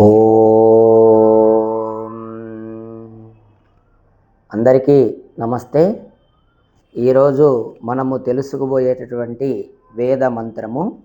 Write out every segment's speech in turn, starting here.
ఓం. అందరికీ నమస్తే. ఈరోజు మనము తెలుసుకుపోయేటటువంటి వేద మంత్రము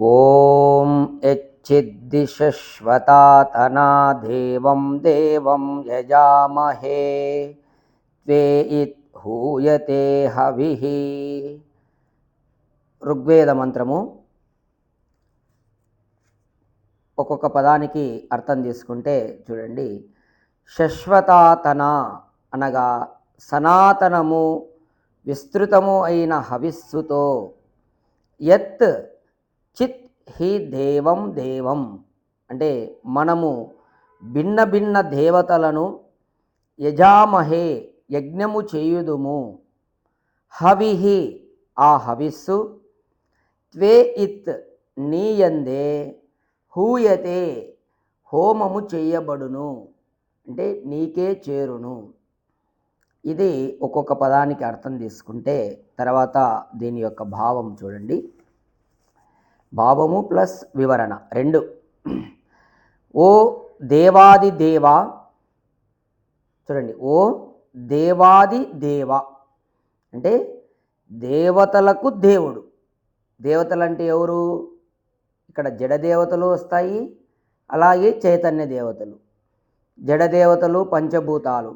ఓం యచ్చిద్దిశశ్వతాతనా దేవం దేవం యజామహే త్వే ఇత్ హూయతే హవి. ఋగ్వేద మంత్రము ఒక్కొక్క పదానికి అర్థం తీసుకుంటే చూడండి. శశ్వతాతన అనగా సనాతనము విస్తృతము అయిన హవిస్సుతో యత్ చిత్ హి దేవం దేవం అంటే మనము భిన్న భిన్న దేవతలను యజామహే యజ్ఞము చేయుదుము. హవిహి ఆ హవిస్సు త్వే ఇత్ నీయందే హూయతే హోమము చేయబడును అంటే నీకే చేరును. ఇది ఒక్కొక్క పదానికి అర్థం తీసుకుంటే తర్వాత దీని యొక్క భావం చూడండి. భావము ప్లస్ వివరణ రెండు. ఓ దేవాది దేవ చూడండి ఓ దేవాది దేవ అంటే దేవతలకు దేవుడు. దేవతలంటే ఎవరు? ఇక్కడ జడదేవతలు వస్తాయి అలాగే చైతన్య దేవతలు. జడదేవతలు పంచభూతాలు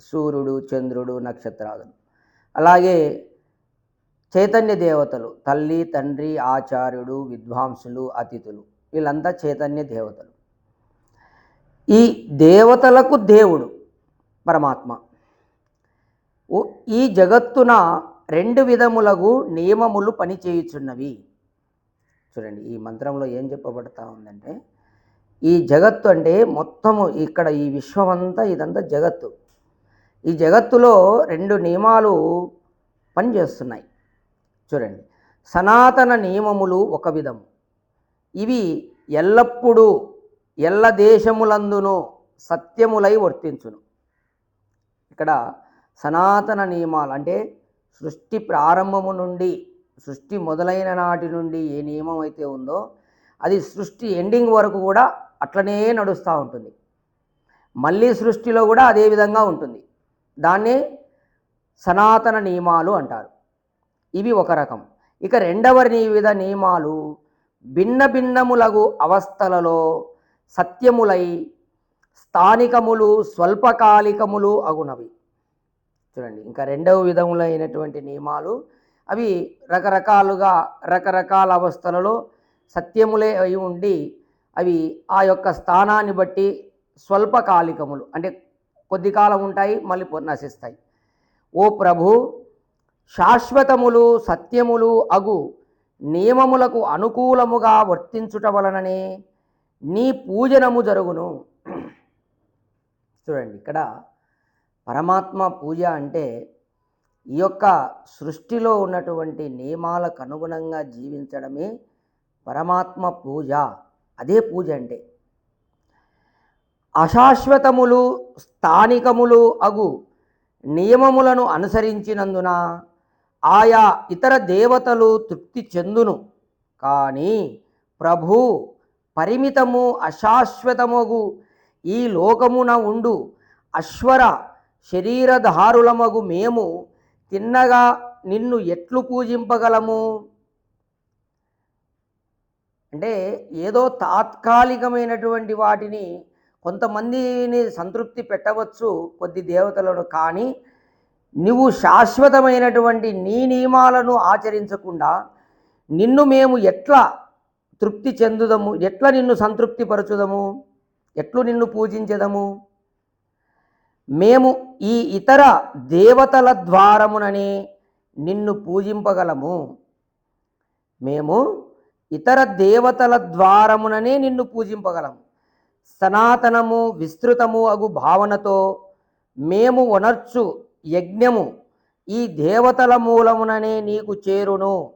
సూర్యుడు చంద్రుడు నక్షత్రాదులు. అలాగే చైతన్య దేవతలు తల్లి తండ్రి ఆచార్యుడు విద్వాంసులు అతిథులు వీళ్ళంతా చైతన్య దేవతలు. ఈ దేవతలకు దేవుడు పరమాత్మ. ఈ జగత్తున రెండు విధములకు నియమములు పనిచేయుచున్నవి. చూడండి ఈ మంత్రంలో ఏం చెప్పబడతా ఉందంటే ఈ జగత్తు అంటే మొత్తము ఇక్కడ ఈ విశ్వం అంతా ఇదంతా జగత్తు. ఈ జగత్తులో రెండు నియమాలు పనిచేస్తున్నాయి. చూడండి సనాతన నియమములు ఒక విధము. ఇవి ఎల్లప్పుడూ ఎల్ల దేశములందును సత్యములై వర్తించును. ఇక్కడ సనాతన నియమాలు అంటే సృష్టి ప్రారంభము నుండి సృష్టి మొదలైన నాటి నుండి ఏ నియమం అయితే ఉందో అది సృష్టి ఎండింగ్ వరకు కూడా అట్లనే నడుస్తూ ఉంటుంది. మళ్ళీ సృష్టిలో కూడా అదే విధంగా ఉంటుంది. దాన్నే సనాతన నియమాలు అంటారు. ఇవి ఒక రకం. ఇక రెండవ విధ నియమాలు భిన్న భిన్నములగు అవస్థలలో సత్యములై స్థానికములు స్వల్పకాలికములు అగునవి. చూడండి ఇంకా రెండవ విధములైనటువంటి నియమాలు అవి రకరకాలుగా రకరకాల అవస్థలలో సత్యములే అయి ఉండి అవి ఆ యొక్క స్థానాన్ని బట్టి స్వల్పకాలికములు అంటే కొద్ది కాలం ఉంటాయి మళ్ళీ నశిస్తాయి. ఓ ప్రభు శాశ్వతములు సత్యములు అగు నియమములకు అనుకూలముగా వర్తించుట వలననే నీ పూజనము జరుగును. చూడండి ఇక్కడ పరమాత్మ పూజ అంటే ఈ యొక్క సృష్టిలో ఉన్నటువంటి నియమాలకు అనుగుణంగా జీవించడమే పరమాత్మ పూజ. అదే పూజ అంటే. అశాశ్వతములు స్థానికములు అగు నియమములను అనుసరించినందున ఆయా ఇతర దేవతలు తృప్తి చెందును. కానీ ప్రభు పరిమితము అశాశ్వతమగు ఈ లోకమున ఉండు అశ్వర శరీరధారులమగు మేము తిన్నగా నిన్ను ఎట్లు పూజింపగలము? అంటే ఏదో తాత్కాలికమైనటువంటి వాటిని కొంతమందిని సంతృప్తి పెట్టవచ్చు కొద్ది దేవతలను కానీ నువ్వు శాశ్వతమైనటువంటి నీ నియమాలను ఆచరించకుండా నిన్ను మేము ఎట్లా తృప్తి చెందుదము? ఎట్లా నిన్ను సంతృప్తి పరచుదము ఎట్లు నిన్ను పూజించదము? మేము ఈ ఇతర దేవతల ద్వారముననే నిన్ను పూజింపగలము. మేము ఇతర దేవతల ద్వారముననే నిన్ను పూజింపగలము. సనాతనము విస్తృతము అగు భావనతో మేము వనర్చు యజ్ఞము ఈ దేవతల మూలముననే నీకు చేరును.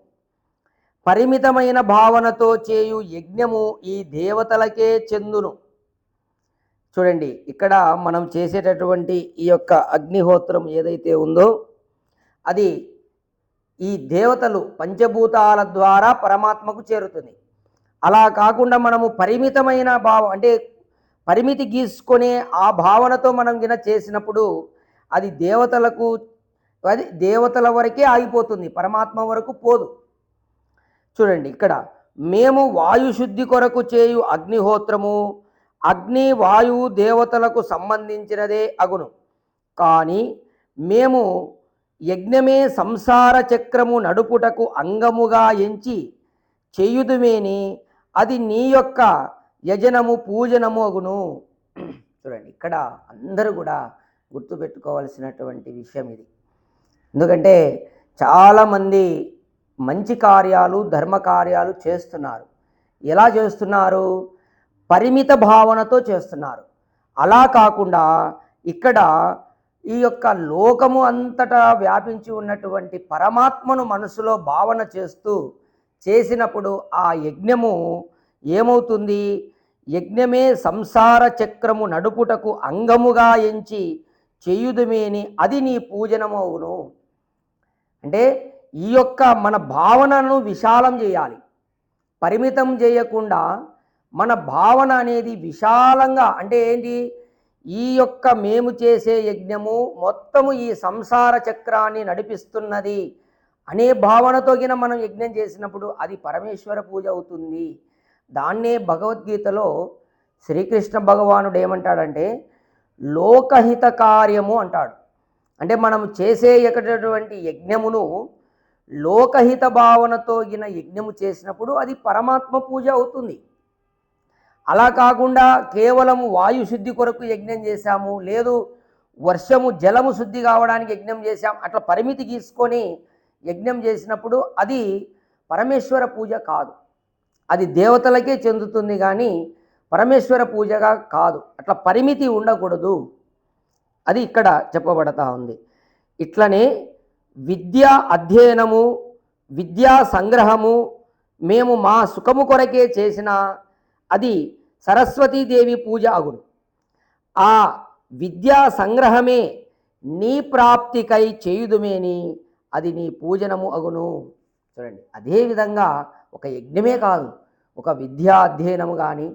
పరిమితమైన భావనతో చేయు యజ్ఞము ఈ దేవతలకే చెందును. చూడండి ఇక్కడ మనం చేసేటటువంటి ఈ యొక్క అగ్నిహోత్రం ఏదైతే ఉందో అది ఈ దేవతలు పంచభూతాల ద్వారా పరమాత్మకు చేరుతుంది. అలా కాకుండా మనము పరిమితమైన భావం అంటే పరిమితి గీసుకునే ఆ భావనతో మనం గిన చేసినప్పుడు అది దేవతలకు అది దేవతల వరకే ఆగిపోతుంది పరమాత్మ వరకు పోదు. చూడండి ఇక్కడ మేము వాయుశుద్ధి కొరకు చేయు అగ్నిహోత్రము అగ్ని వాయు దేవతలకు సంబంధించినదే అగును. కానీ మేము యజ్ఞమే సంసార చక్రము నడుపుటకు అంగముగా ఎంచి చేయుదుమేని అది నీ యొక్క యజనము పూజనము అగును. చూడండి ఇక్కడ అందరూ కూడా గుర్తుపెట్టుకోవాల్సినటువంటి విషయం ఇది. ఎందుకంటే చాలామంది మంచి కార్యాలు ధర్మ కార్యాలు చేస్తున్నారు. ఎలా చేస్తున్నారు? పరిమిత భావనతో చేస్తున్నారు. అలా కాకుండా ఇక్కడ ఈ యొక్క లోకము అంతటా వ్యాపించి ఉన్నటువంటి పరమాత్మను మనసులో భావన చేస్తూ చేసినప్పుడు ఆ యజ్ఞము ఏమవుతుంది? యజ్ఞమే సంసార చక్రము నడుపుటకు అంగముగా ఎంచి చేయుదుమేని అది నీ పూజనమవును. అంటే ఈ యొక్క మన భావనను విశాలం చేయాలి. పరిమితం చేయకుండా మన భావన అనేది విశాలంగా అంటే ఏంటి? ఈ యొక్క మేము చేసే యజ్ఞము మొత్తము ఈ సంసార చక్రాన్ని నడిపిస్తున్నది అనే భావనతో గిన మనం యజ్ఞం చేసినప్పుడు అది పరమేశ్వర పూజ అవుతుంది. దాన్నే భగవద్గీతలో శ్రీకృష్ణ భగవానుడు ఏమంటాడంటే లోకహిత కార్యము అంటాడు. అంటే మనం చేసే ఎక్కడటువంటి యజ్ఞమును లోకహిత భావనతో గిన యజ్ఞము చేసినప్పుడు అది పరమాత్మ పూజ అవుతుంది. అలా కాకుండా కేవలము వాయు శుద్ధి కొరకు యజ్ఞం చేశాము లేదు వర్షము జలము శుద్ధి కావడానికి యజ్ఞం చేశాం అట్లా పరిమితి గీసుకొని యజ్ఞం చేసినప్పుడు అది పరమేశ్వర పూజ కాదు. అది దేవతలకే చెందుతుంది కానీ పరమేశ్వర పూజగా కాదు. అట్లా పరిమితి ఉండకూడదు. అది ఇక్కడ చెప్పబడతా ఉంది. ఇట్లనే విద్యా అధ్యయనము విద్యా సంగ్రహము మేము మా సుఖము కొరకే చేసిన అది సరస్వతీదేవి పూజ అగును. ఆ విద్యా సంగ్రహమే నీ ప్రాప్తికై చేయుదుమేని అది నీ పూజనము అగును. చూడండి అదేవిధంగా ఒక యజ్ఞమే కాదు ఒక విద్యా అధ్యయనము కానీ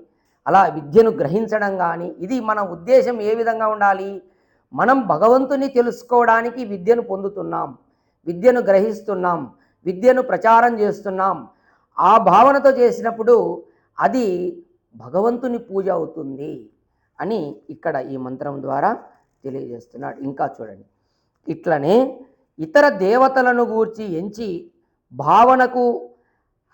అలా విద్యను గ్రహించడం కానీ ఇది మన ఉద్దేశం ఏ విధంగా ఉండాలి? మనం భగవంతుని తెలుసుకోవడానికి విద్యను పొందుతున్నాం విద్యను గ్రహిస్తున్నాం విద్యను ప్రచారం చేస్తున్నాం. ఆ భావనతో చేసినప్పుడు అది భగవంతుని పూజ అవుతుంది అని ఇక్కడ ఈ మంత్రం ద్వారా తెలియజేస్తున్నాడు. ఇంకా చూడండి. ఇట్లనే ఇతర దేవతలను గూర్చి ఎంచి భావనకు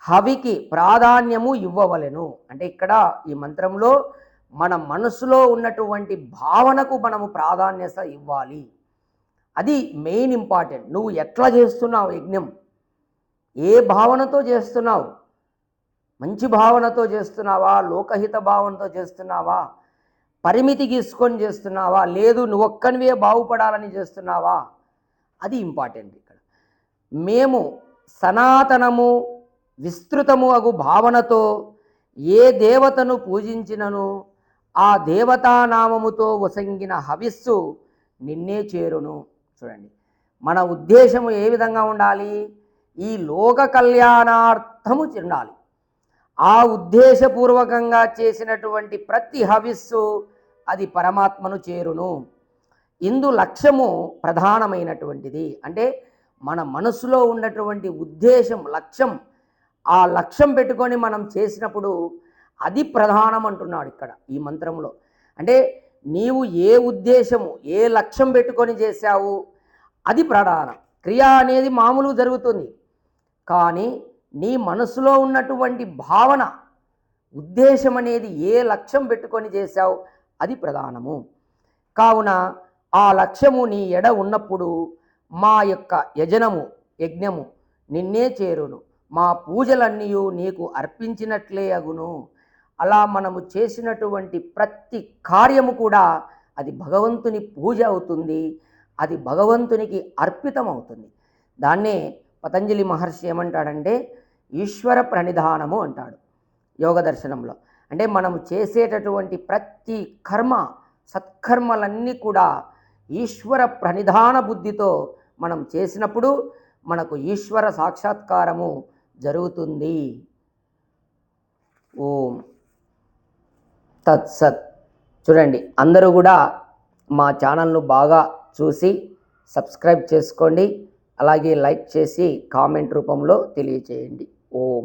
హవికి ప్రాధాన్యము ఇవ్వవలెను. అంటే ఇక్కడ ఈ మంత్రంలో మన మనసులో ఉన్నటువంటి భావనకు మనము ప్రాధాన్యత ఇవ్వాలి. అది మెయిన్ ఇంపార్టెంట్. నువ్వు ఎట్లా చేస్తున్నావు యజ్ఞం? ఏ భావనతో చేస్తున్నావు? మంచి భావనతో చేస్తున్నావా? లోకహిత భావనతో చేస్తున్నావా? పరిమితి గీసుకొని చేస్తున్నావా? లేదు నువ్వొక్కనివే బాగుపడాలని చేస్తున్నావా? అది ఇంపార్టెంట్ ఇక్కడ. మేము సనాతనము విస్తృతము అగు భావనతో ఏ దేవతను పూజించినను ఆ దేవతానామముతో వసంగిన హవిస్సు నిన్నే చేరును. చూడండి. మన ఉద్దేశము ఏ విధంగా ఉండాలి? ఈ లోక కళ్యాణార్థము ఉండాలి. ఆ ఉద్దేశపూర్వకంగా చేసినటువంటి ప్రతి హవిస్సు అది పరమాత్మను చేరును. ఇందు లక్ష్యము ప్రధానమైనటువంటిది. అంటే మన మనసులో ఉన్నటువంటి ఉద్దేశం లక్ష్యం ఆ లక్ష్యం పెట్టుకొని మనం చేసినప్పుడు అది ప్రధానం అంటున్నాడు ఇక్కడ ఈ మంత్రంలో అంటే నీవు ఏ ఉద్దేశము ఏ లక్ష్యం పెట్టుకొని చేశావు అది ప్రధానం. క్రియ అనేది మామూలు జరుగుతుంది. కానీ నీ మనసులో ఉన్నటువంటి భావన ఉద్దేశం అనేది ఏ లక్ష్యం పెట్టుకొని చేశావు అది ప్రధానము. కావున ఆ లక్ష్యము నీ ఎడ ఉన్నప్పుడు మా యొక్క యజనము యజ్ఞము నిన్నే చేరును. మా పూజలన్నీ నీకు అర్పించినట్లే అగును. అలా మనము చేసినటువంటి ప్రతి కార్యము కూడా అది భగవంతుని పూజ అవుతుంది. అది భగవంతునికి అర్పితం అవుతుంది దాన్నే పతంజలి మహర్షి ఏమంటాడంటే ఈశ్వర ప్రణిధానము అంటాడు యోగ దర్శనంలో. అంటే మనము చేసేటటువంటి ప్రతి కర్మ సత్కర్మలన్నీ కూడా ఈశ్వర ప్రణిధాన బుద్ధితో మనం చేసినప్పుడు మనకు ఈశ్వర సాక్షాత్కారము జరుగుతుంది. ఓం తత్సత్. చూడండి అందరూ కూడా మా ఛానల్ను బాగా చూసి సబ్స్క్రైబ్ చేసుకోండి. అలాగే లైక్ చేసి కామెంట్ రూపంలో తెలియచేయండి. ఓం